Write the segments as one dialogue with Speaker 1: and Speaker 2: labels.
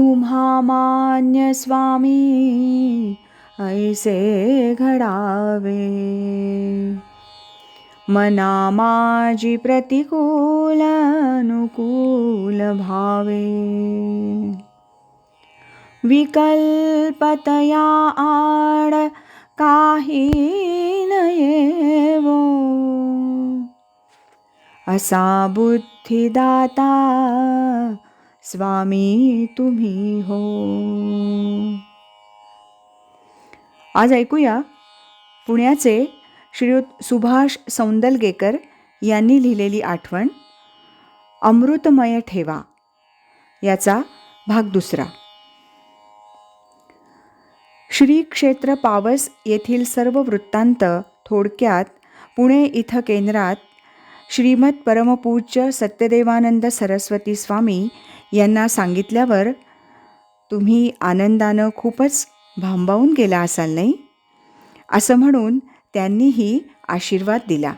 Speaker 1: तुम्हा मान्य स्वामी ऐसे घडावे। मना माझी प्रतिकूल अनुकूल भावे विकल्पतया आड काही नयेवो असा बुद्धिदाता स्वामी तुम्ही हो. आज ऐकूया पुण्याचे श्रीयुत सुभाष सौंदलगेकर यांनी लिहिलेली आठवण अमृतमय ठेवा याचा भाग दुसरा. श्री क्षेत्र पावस येथील सर्व वृत्तांत थोडक्यात पुणे इथं केंद्रात श्रीमद परमपूज्य सत्यदेवानंद सरस्वती स्वामी यांना सांगितल्यावर तुम्ही आनंदानं खूपच भांबावून गेला असाल नाही? असं म्हणून त्यांनीही आशीर्वाद दिला.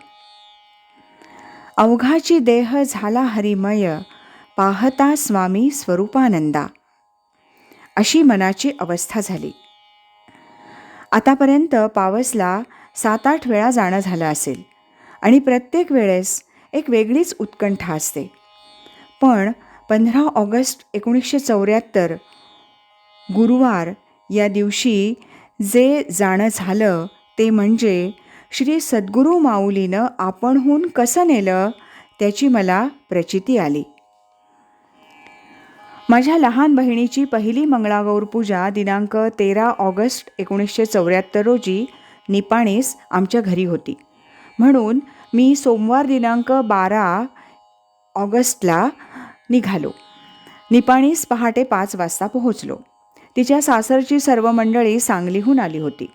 Speaker 1: अवघाची देह झाला हरिमय पाहता स्वामी स्वरूपानंदा. अशी मनाची अवस्था झाली. आतापर्यंत पावसला सात आठ वेळा जाणं झालं असेल आणि प्रत्येक वेळेस एक वेगळीच उत्कंठा असते. पण पंधरा ऑगस्ट एकोणीसशे चौऱ्याहत्तर. गुरुवार या दिवशी जे जाणं झालं ते म्हणजे श्री सद्गुरू माऊलीनं आपणहून कसं नेलं त्याची मला प्रचिती आली. माझ्या लहान बहिणीची पहिली मंगळागौर पूजा दिनांक तेरा ऑगस्ट एकोणीसशे चौऱ्याहत्तर रोजी निपाणीस आमच्या घरी होती. म्हणून मी सोमवार दिनांक बारा ऑगस्टला निघालो. निपाणीस पहाटे पाच वाजता पोहोचलो. तिच्या सासरची सर्व मंडळी सांगलीहून आली होती.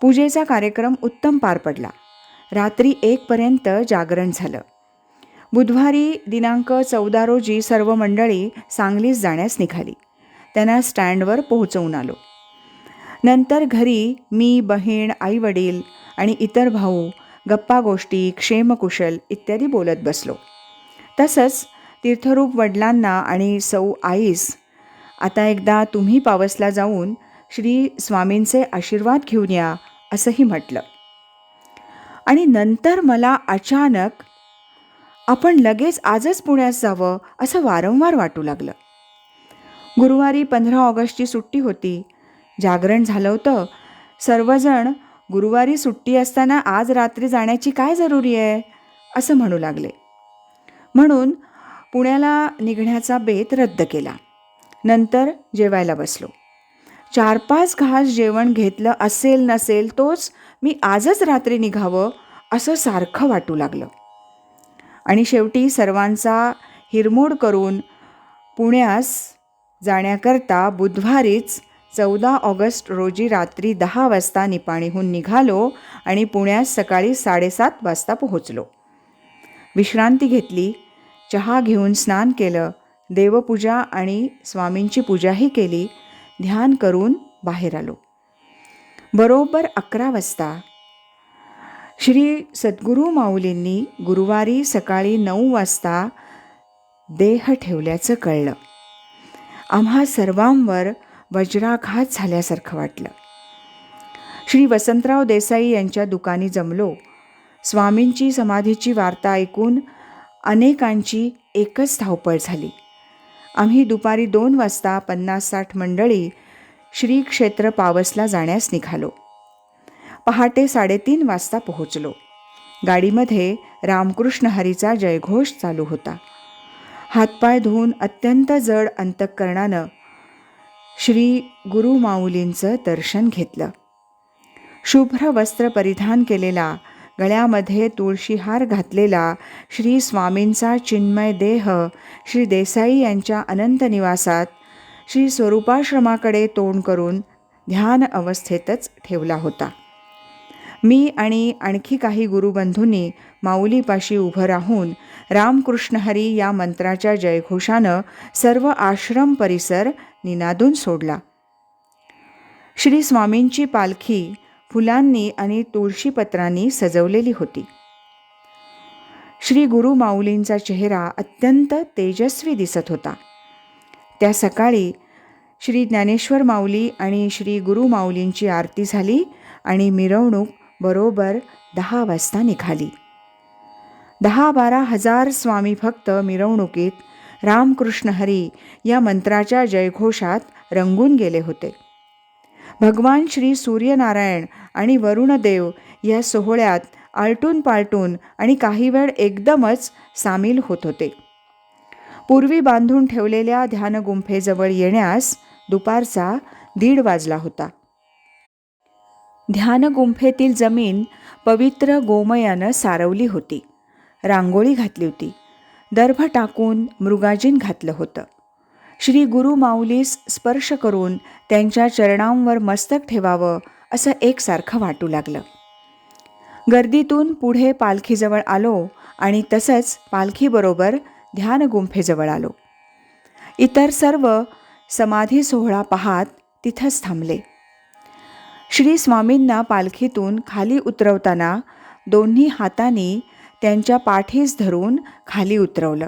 Speaker 1: पूजेचा कार्यक्रम उत्तम पार पडला. रात्री एकपर्यंत जागरण झालं. बुधवारी दिनांक चौदा रोजी सर्व मंडळी सांगलीस जाण्यास निघाली. त्यांना स्टँडवर पोहोचवून आलो. नंतर घरी मी बहीण आईवडील आणि इतर भाऊ गप्पा गोष्टी क्षेमकुशल इत्यादी बोलत बसलो. तसंच तीर्थरूप वडिलांना आणि सौ आईस आता एकदा तुम्ही पावसला जाऊन श्री स्वामींचे आशीर्वाद घेऊन या असंही म्हटलं. आणि नंतर मला अचानक आपण लगेच आजच पुण्यास जावं असं वारंवार वाटू लागलं. गुरुवारी पंधरा ऑगस्टची सुट्टी होती. जागरण झालं होतं. सर्वजण गुरुवारी सुट्टी असताना आज रात्री जाण्याची काय जरुरी आहे? असं म्हणू लागले. म्हणून पुण्याला निघण्याचा बेत रद्द केला. नंतर जेवायला बसलो. चार पाच घास जेवण घेतलं असेल नसेल तोच मी आजच रात्री निघावं असं सारखं वाटू लागलं. आणि शेवटी सर्वांचा हिरमोड करून पुण्यास जाण्याकरता बुधवारीच चौदा ऑगस्ट रोजी रात्री दहा वाजता निपाणीहून निघालो आणि पुण्यास सकाळी साडेसात वाजता पोहोचलो. विश्रांती घेतली. चहा घेऊन स्नान केलं देवपूजा आणि स्वामींची पूजाही केली ध्यान करून बाहेर आलो. बरोबर अकरा वाजता श्री सद्गुरू माऊलींनी गुरुवारी सकाळी नऊ वाजता देह ठेवल्याचं कळलं. आम्हा सर्वांवर वज्राघात झाल्यासारखं वाटलं. श्री वसंतराव देसाई यांच्या दुकानी जमलो. स्वामींची समाधीची वार्ता ऐकून अनेकांची एकच धावपळ झाली. आम्ही दुपारी दोन वाजता पन्नास साठ मंडळी श्री क्षेत्र पावसला जाण्यास निघालो. पहाटे साडेतीन वाजता पोहोचलो. गाडीमध्ये रामकृष्ण हरीचा जयघोष चालू होता. हातपाय धुवून अत्यंत जड अंतःकरणानं श्री गुरुमाऊलींचं दर्शन घेतलं. शुभ्र वस्त्र परिधान केलेला गळ्यामध्ये तुळशीहार घातलेला श्री स्वामींचा चिन्मय देह श्री देसाई यांच्या अनंत निवासात श्री स्वरूपाश्रमाकडे तोंड करून ध्यान अवस्थेतच ठेवला होता. मी आणि आणखी काही गुरुबंधूंनी माऊलीपाशी उभं राहून रामकृष्ण हरी या मंत्राच्या जयघोषानं सर्व आश्रम परिसर निनादून सोडला. श्री स्वामींची पालखी फुलांनी आणि तुळशीपत्रांनी सजवलेली होती. श्री गुरु माऊलींचा चेहरा अत्यंत तेजस्वी दिसत होता. त्या सकाळी श्री ज्ञानेश्वर माऊली आणि श्री गुरु माऊलींची आरती झाली आणि मिरवणूक बरोबर दहा वाजता निघाली. दहा बारा हजार स्वामी भक्त मिरवणुकीत रामकृष्ण हरी या मंत्राच्या जयघोषात रंगून गेले होते. भगवान श्री सूर्यनारायण आणि वरुणदेव या सोहळ्यात आलटून पालटून आणि काही वेळ एकदमच सामील होत होते. पूर्वी बांधून ठेवलेल्या ध्यानगुंफेजवळ येण्यास दुपारचा दीड वाजला होता. ध्यानगुंफेतील जमीन पवित्र गोमयानं सारवली होती. रांगोळी घातली होती. दर्भ टाकून मृगाजीन घातलं होतं. श्री गुरु माऊलीस स्पर्श करून त्यांच्या चरणांवर मस्तक ठेवावं असं एकसारखं वाटू लागलं. गर्दीतून पुढे पालखीजवळ आलो आणि तसंच पालखीबरोबर ध्यानगुंफेजवळ आलो. इतर सर्व समाधी सोहळा पाहात तिथंच थांबले. श्री स्वामींना पालखीतून खाली उतरवताना दोन्ही हातांनी त्यांच्या पाठीस धरून खाली उतरवलं.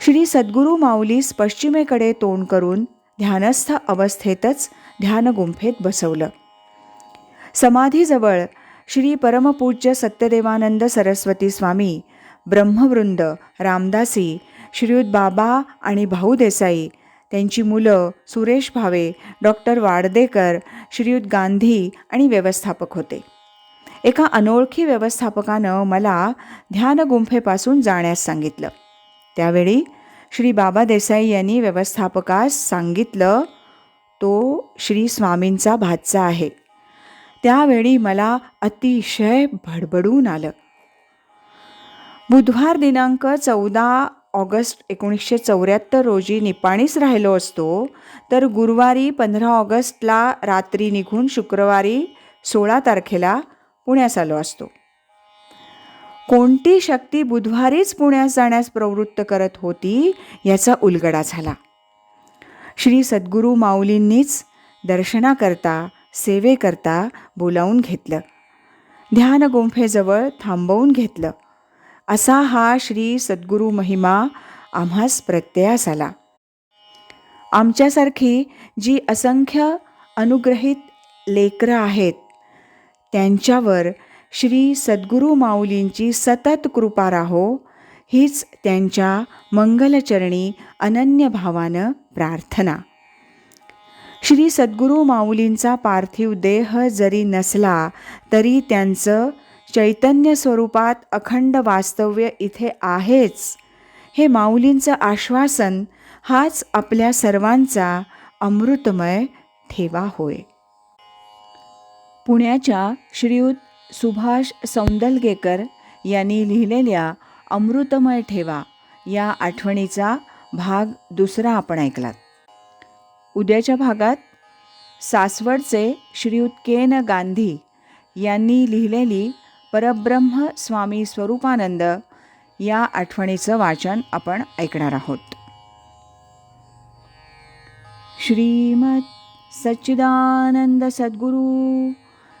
Speaker 1: श्री सद्गुरू माऊलीस पश्चिमेकडे तोंड करून ध्यानस्थ अवस्थेतच ध्यानगुंफेत बसवलं. समाधीजवळ श्री परमपूज्य सत्यदेवानंद सरस्वती स्वामी ब्रह्मवृंद रामदासी श्रीयुत बाबा आणि भाऊ देसाई त्यांची मुलं सुरेश भावे डॉक्टर वाडदेकर श्रीयुत गांधी आणि व्यवस्थापक होते. एका अनोळखी व्यवस्थापकानं मला ध्यानगुंफेपासून जाण्यास सांगितलं. त्यावेळी श्री बाबा देसाई यांनी व्यवस्थापकास सांगितलं तो श्री स्वामींचा भाचा आहे. त्यावेळी मला अतिशय भडबडून आलं. बुधवार दिनांक चौदा ऑगस्ट एकोणीसशे चौऱ्याहत्तर रोजी निपाणीस राहिलो असतो तर गुरुवारी पंधरा ऑगस्टला रात्री निघून शुक्रवारी सोळा तारखेला पुण्यास आलो असतो. कोणती शक्ती बुधवारीच पुण्यास जाण्यास प्रवृत्त करत होती याचा उलगडा झाला. श्री सद्गुरू माऊलींनीच दर्शनाकरता सेवेकरता बोलावून घेतलं. ध्यानगुंफेजवळ थांबवून घेतलं. असा हा श्री सद्गुरू महिमा आम्हास प्रत्ययास आला. आमच्यासारखी जी असंख्य अनुग्रहित लेकरं आहेत त्यांच्यावर श्री सद्गुरू माऊलींची सतत कृपा राहो हीच त्यांच्या मंगलचरणी अनन्य भावानं प्रार्थना. श्री सद्गुरू माऊलींचा पार्थिव देह जरी नसला तरी त्यांचं चैतन्य स्वरूपात अखंड वास्तव्य इथे आहेच. हे माऊलींचं आश्वासन हाच आपल्या सर्वांचा अमृतमय ठेवा होय. पुण्याच्या श्रीयुत सुभाष सौंदलगेकर यांनी लिहिलेल्या अमृतमय ठेवा या आठवणीचा भाग दुसरा आपण ऐकलात. उद्याच्या भागात सासवडचे श्रीयुत केन गांधी यांनी लिहिलेली परब्रह्म स्वामी स्वरूपानंद या आठवणीचं वाचन आपण ऐकणार आहोत. श्रीमत सच्चिदानंद सद्गुरू